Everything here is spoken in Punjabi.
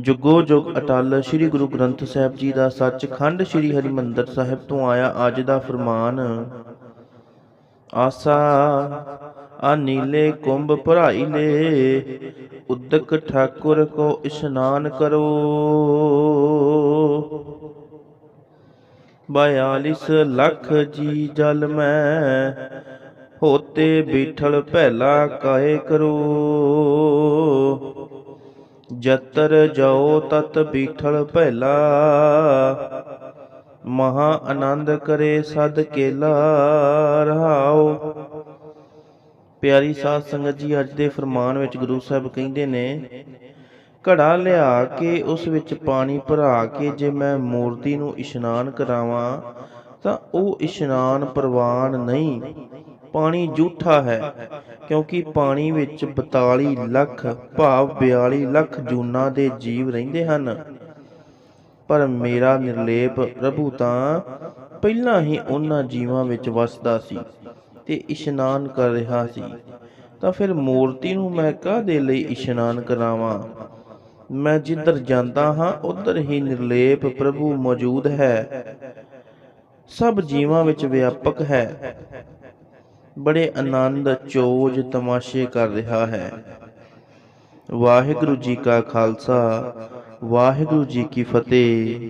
ਜੁਗੋ ਜੁਗ ਅਟਲ ਸ੍ਰੀ ਗੁਰੂ ਗ੍ਰੰਥ ਸਾਹਿਬ ਜੀ ਦਾ ਸੱਚਖੰਡ ਸ੍ਰੀ ਹਰਿਮੰਦਰ ਸਾਹਿਬ ਤੋਂ ਆਇਆ ਅੱਜ ਦਾ ਫਰਮਾਨ। ਆਸਾ ਆ ਨੀਲੇ ਕੁੰਭ ਭਰਾਈ ਲੈ ਉਦਕ ਠਾਕੁਰ ਕੋ ਇਸ਼ਨਾਨ ਕਰੋ। 42 ਲੱਖ ਜੀ ਜਲ ਮੈਂ, ਹੋਤੇ ਬੀਠਲ ਪਹਿਲਾ ਕਾਏ ਕਰੋ। ਜਤਰ ਜਾਓ ਤਤ ਬੀਠਲ ਪਹਿਲਾ ਮਹਾ ਆਨੰਦ ਕਰੇ ਸਦ ਕੇਲਾ, ਰਹਾਓ। ਪਿਆਰੀ ਸਾਧ ਸੰਗਤ ਜੀ, ਅੱਜ ਦੇ ਫਰਮਾਨ ਵਿੱਚ ਗੁਰੂ ਸਾਹਿਬ ਕਹਿੰਦੇ ਨੇ, ਘੜਾ ਲਿਆ ਕੇ ਉਸ ਵਿੱਚ ਪਾਣੀ ਭਰਾ ਕੇ ਜੇ ਮੈਂ ਮੂਰਤੀ ਨੂੰ ਇਸ਼ਨਾਨ ਕਰਾਵਾਂ, ਤਾਂ ਉਹ ਇਸ਼ਨਾਨ ਪ੍ਰਵਾਨ ਨਹੀਂ, ਪਾਣੀ ਝੂਠਾ ਹੈ। ਕਿਉਂਕਿ ਪਾਣੀ ਵਿੱਚ 42 ਲੱਖ ਭਾਵ 42 ਲੱਖ ਜੂਨਾਂ ਦੇ ਜੀਵ ਰਹਿੰਦੇ ਹਨ। ਪਰ ਮੇਰਾ ਨਿਰਲੇਪ ਪ੍ਰਭੂ ਤਾਂ ਪਹਿਲਾਂ ਹੀ ਉਹਨਾਂ ਜੀਵਾਂ ਵਿੱਚ ਵਸਦਾ ਸੀ ਤੇ ਇਸ਼ਨਾਨ ਕਰ ਰਿਹਾ ਸੀ। ਤਾਂ ਫਿਰ ਮੂਰਤੀ ਨੂੰ ਮੈਂ ਕਾਹਦੇ ਲਈ ਇਸ਼ਨਾਨ ਕਰਾਵਾਂ? ਮੈਂ ਜਿੱਧਰ ਜਾਂਦਾ ਹਾਂ, ਉਧਰ ਹੀ ਨਿਰਲੇਪ ਪ੍ਰਭੂ ਮੌਜੂਦ ਹੈ। ਸਭ ਜੀਵਾਂ ਵਿੱਚ ਵਿਆਪਕ ਹੈ। ਬੜੇ ਆਨੰਦ, ਚੋਜ, ਤਮਾਸ਼ੇ ਕਰ ਰਿਹਾ ਹੈ। ਵਾਹਿਗੁਰੂ ਜੀ ਕਾ ਖਾਲਸਾ, ਵਾਹਿਗੁਰੂ ਜੀ ਕੀ ਫਤਿਹ।